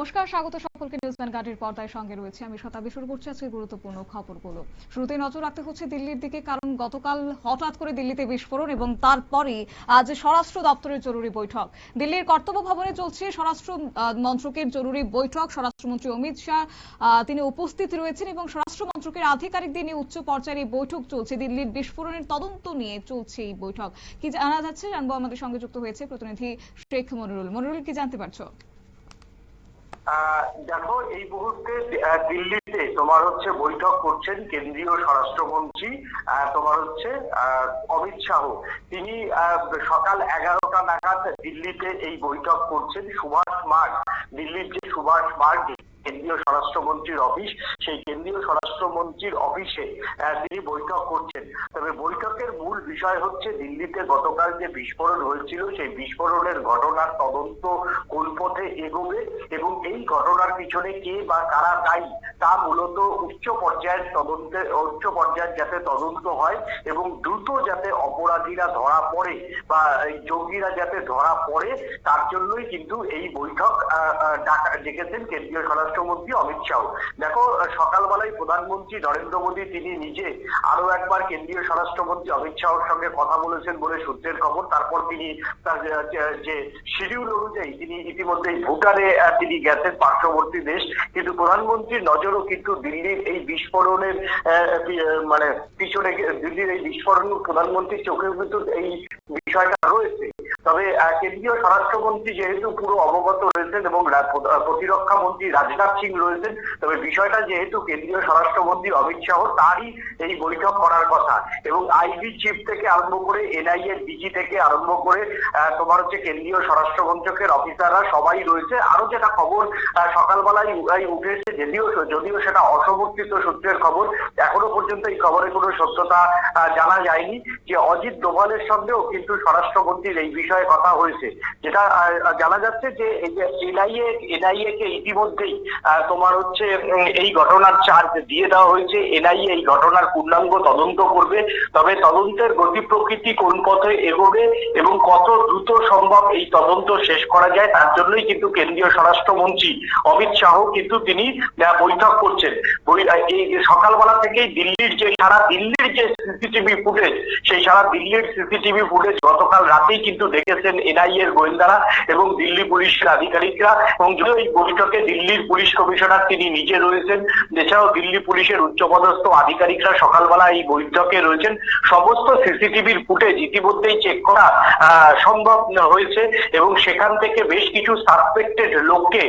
নমস্কার, স্বাগত সকলকে নিউজ ভ্যানগার্ডের পর্দায় সঙ্গে রয়েছে আমি শতাব্দী। শুরু করছি আজকে গুরুত্বপূর্ণ খবরগুলো। শুরুতেই নজর রাখতে হচ্ছে দিল্লির দিকে, কারণ গতকাল হঠাৎ করে দিল্লিতে বিস্ফোরণ এবং তারপরে আজ স্বরাষ্ট্র দপ্তরের জরুরি বৈঠক। দিল্লির কর্তব্য ভবনে চলছে স্বরাষ্ট্র মন্ত্রকের জরুরি বৈঠক। স্বরাষ্ট্রমন্ত্রী অমিত শাহ তিনি উপস্থিত রয়েছেন এবং স্বরাষ্ট্র মন্ত্রকের আধিকারিকদের নিয়ে উচ্চ পর্যায়ের বৈঠক চলছে। দিল্লির বিস্ফোরণের তদন্ত নিয়ে চলছে এই বৈঠক। কি জানা যাচ্ছে? জানব আমাদের সঙ্গে যুক্ত হয়েছে প্রতিনিধি শেখ মনিরুল। মনিরুল, কি জানতে পারছ? দেখো, এই মুহূর্তে দিল্লিতে তোমার হচ্ছে বৈঠক করছেন কেন্দ্রীয় স্বরাষ্ট্রমন্ত্রী তোমার হচ্ছে অমিত শাহ। তিনি সকাল এগারোটা নাগাদ দিল্লিতে এই বৈঠক করছেন। সুভাষ মার্গ দিল্লির যে সুভাষ মার্গ কেন্দ্রীয় স্বরাষ্ট্রমন্ত্রীর অফিস, সেই কেন্দ্রীয় স্বরাষ্ট্রমন্ত্রীর অফিসে তিনি বৈঠক করছেন। তবে বৈঠকের মূল বিষয় হচ্ছে দিল্লিতে গতকাল যে বিস্ফোরণ হয়েছিল, সেই বিস্ফোরণের ঘটনার তদন্ত কোন পথে এগোবে এবং এই ঘটনার পিছনে কে বা কারা দায়ী, তা মূলত উচ্চ পর্যায়ের তদন্তে, উচ্চ পর্যায়ের যাতে তদন্ত হয় এবং দ্রুত যাতে অপরাধীরা ধরা পড়ে বা জঙ্গিরা যাতে ধরা পড়ে, তার জন্যই কিন্তু এই বৈঠক ডেকেছেন কেন্দ্রীয় স্বরাষ্ট্রমন্ত্রী অমিত শাহ। দেখো, সকালবেলায় প্রধানমন্ত্রী নরেন্দ্র মোদী, তিনি নিজে আরও একবার কেন্দ্রীয় স্বরাষ্ট্রমন্ত্রী অমিত শাহর সঙ্গে কথা বলেছেন বলে সূত্রের খবর। তারপর তিনি যে- শিডিউল অনুযায়ী তিনি ইতিমধ্যে ভুটানে তিনি গেছেন পার্শ্ববর্তী দেশ। কিন্তু প্রধানমন্ত্রীর নজরও কিন্তু দিল্লির এই বিস্ফোরণের মানে পিছনে দিল্লির এই বিস্ফোরণ প্রধানমন্ত্রীর চোখের ভিতর এই বিষয়টা রয়েছে। তবে কেন্দ্রীয় স্বরাষ্ট্রমন্ত্রী যেহেতু পুরো অবগত রয়েছেন এবং প্রতিরক্ষা মন্ত্রী রাজনাথ সিং রয়েছেন, তবে বিষয়টা যেহেতু কেন্দ্রীয় স্বরাষ্ট্রমন্ত্রী অমিত শাহ, তারই এই বৈঠক করার কথা এবং আইবি চিফ থেকে আরম্ভ করে এনআইএ ডিজি থেকে আরম্ভ করে তোমার হচ্ছে কেন্দ্রীয় স্বরাষ্ট্র মন্ত্রকের অফিসাররা সবাই রয়েছে। আরও যেটা খবর সকালবেলায় উঠেছে যদিও যদিও সেটা অসমর্থিত সূত্রের খবর, এখনও পর্যন্ত এই খবরের কোনো সত্যতা জানা যায়নি যে অজিত ডোভালের সঙ্গেও কিন্তু স্বরাষ্ট্রমন্ত্রীর এই বিষয়ে কথা হয়েছে। যেটা জানা যাচ্ছে যে এনআইএ এনআইএ কে ইতিমধ্যেই তোমার হচ্ছে এই ঘটনার চার্জ দিয়ে দেওয়া হয়েছে। এনআইএ এই ঘটনার পূর্ণাঙ্গ তদন্ত করবে। তবে তদন্তের গতি প্রকৃতি কোন পথে এগোবে এবং কত দ্রুত সম্ভব এই তদন্ত শেষ করা যায়, তার জন্যই কিন্তু কেন্দ্রীয় স্বরাষ্ট্রমন্ত্রী অমিত শাহ কিন্তু তিনি আহ, বৈঠক করছেন। সকালবেলা থেকেই দিল্লির যে সারা দিল্লির যে সিসিটিভি ফুটেজ, সেই সারা দিল্লির সিসিটিভি ফুটেজ গতকাল রাতেই কিন্তু দেখেছেন এনআইএ এর গোয়েন্দারা এবং দিল্লি পুলিশের আধিকারিকরা। এবং এই বৈঠকে দিল্লির পুলিশ কমিশনার তিনি নিজে রয়েছেন, এছাড়াও দিল্লি পুলিশের উচ্চপদস্থ আধিকারিকরা সকালবেলা এই বৈঠকে রয়েছেন। সমস্ত সিসিটিভির ফুটেজ ইতিমধ্যেই চেক করা সম্ভব হয়েছে এবং সেখান থেকে বেশ কিছু সাসপেক্টেড লোককে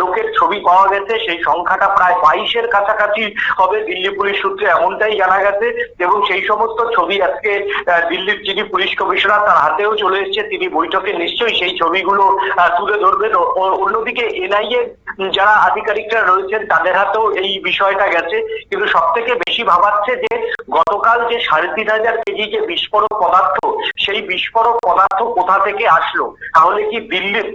লোকের ছবি পাওয়া গেছে। সেই সংখ্যাটা প্রায় বাইশের কাছাকাছি হবে, দিল্লি পুলিশ সূত্রে এমনটাই জানা গেছে এবং সেই সমস্ত ছবি আজকে দিল্লির যিনি পুলিশ কমিশনার তার হাতেও চলে এসেছে, তিনি বৈঠকে নিশ্চয়ই সেই ছবিগুলো তুলে ধরবেন। অন্যদিকে এনআইএ যারা আধিকারিকরা রয়েছেন তাদের হাতেও এই বিষয়টা গেছে। কিন্তু সব থেকে বেশি ভাবাচ্ছে যে গতকাল যে সাড়ে তিন হাজার কেজি যে বিস্ফোরক পদার্থ, সেই বিস্ফোরক পদার্থ কোথা থেকে আসলো? তাহলে কি দিল্লির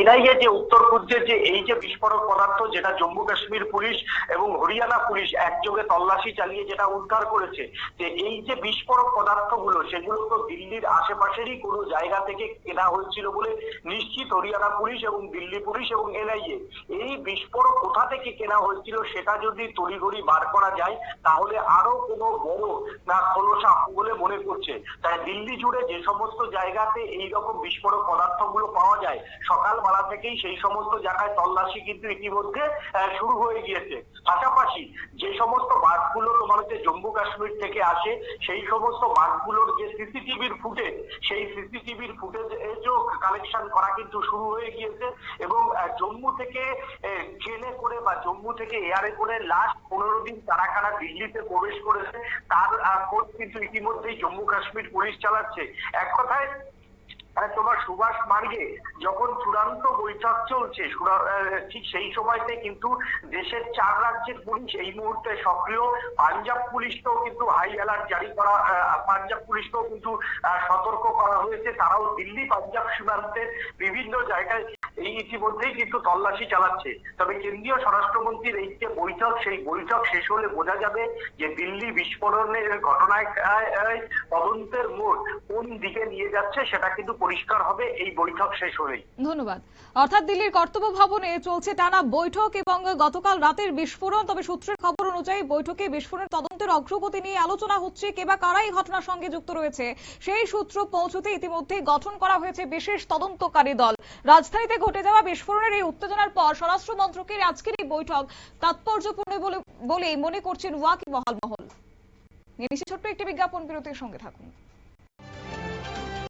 এনআইএ যে উত্তরপূর্বের যে, এই যে বিস্ফোরক পদার্থ, যেটা জম্মু কাশ্মীর পুলিশ এবং হরিয়ানা পুলিশ একযোগে তল্লাশি চালিয়ে যেটা উদ্ধার করেছে, যে এই যে বিস্ফোরক পদার্থগুলো, সেগুলো তো দিল্লির আশেপাশেরই কোনো জায়গা থেকে কেনা হয়েছিল বলে নিশ্চিত হরিয়ানা পুলিশ এবং দিল্লি পুলিশ এবং এনআইএ। এই বিস্ফোরক কোথা থেকে কেনা হয়েছিল সেটা যদি তড়িঘড়ি বার করা যায়, তাহলে আরও কোনো বড় না খোলসা বলে মনে করছে। তাই দিল্লি জুড়ে যে সমস্ত জায়গাতে এই রকম বিস্ফোরক পদার্থগুলো পাওয়া যায় সকালবেলা থেকেই সেই সমস্ত জায়গায় তল্লাশি কিন্তু ইতিমধ্যে শুরু হয়ে গিয়েছে। পাশাপাশি যে সমস্ত বাসগুলো তোমার হচ্ছে জম্মু কাশ্মীর থেকে আসে, সেই সমস্ত বাসগুলোর যে সিসিটিভির ফুটেজ, সেই সিসিটিভির ফুটেজ এজও কালেকশন করা কিন্তু শুরু হয়ে গিয়েছে এবং জম্মু থেকে ট্রেনে করে বা জম্মু থেকে এয়ারে করে লাস্ট পনেরো দিন তারা কারা দিল্লিতে প্রবেশ করেছে। তার খোঁজ কিন্তু ইতিমধ্যেই জম্মু কাশ্মীর পুলিশ চালাচ্ছে। এক কথায় আহ, তোমার সুভাষ মার্গে যখন চূড়ান্ত বৈঠক চলছে ঠিক সেই সময়তে কিন্তু দেশের চার রাজ্যের পুলিশ এই মুহূর্তে সক্রিয়। পাঞ্জাব পুলিশকেও কিন্তু হাই অ্যালার্ট জারি করা পাঞ্জাব পুলিশকেও কিন্তু সতর্ক করা হয়েছে। তারাও দিল্লি পাঞ্জাব সীমান্তের বিভিন্ন জায়গায় এই ইতিমধ্যেই কিন্তু তল্লাশি চালাচ্ছে। তবে কেন্দ্রীয় স্বরাষ্ট্রমন্ত্রীর এই যে বৈঠক, সেই বৈঠক শেষ হলে বোঝা যাবে যে দিল্লি বিস্ফোরণের ঘটনায় তদন্তের মোড় কোন দিকে নিয়ে যাচ্ছে সেটা কিন্তু পরিষ্কার হবে এই বৈঠক শেষ হলেই। ধন্যবাদ। অর্থাৎ দিল্লির কর্তব্য ভবনে চলছে টানা বৈঠক এবং গতকাল রাতের বিস্ফোরণ, তবে সূত্রের খবর অনুযায়ী বৈঠকে বিস্ফোরণের তদন্তের অগ্রগতি নিয়ে আলোচনা হচ্ছে কে বা কারা এই ঘটনার সঙ্গে যুক্ত রয়েছে। সেই সূত্র পৌঁছতে ইতিমধ্যে গঠন করা হয়েছে বিশেষ তদন্তকারী দল। রাজধানীতে ঘটে যাওয়া বিস্ফোরণের এই উত্তেজনার পর স্বরাষ্ট্র মন্ত্রকের আজকের এই বৈঠক তাৎপর্যপূর্ণ বলে মনে করছেন ওয়াকি মহাল মহল। নিয়ে ছোট্ট একটি বিজ্ঞাপন বিরতির সঙ্গে থাকুন।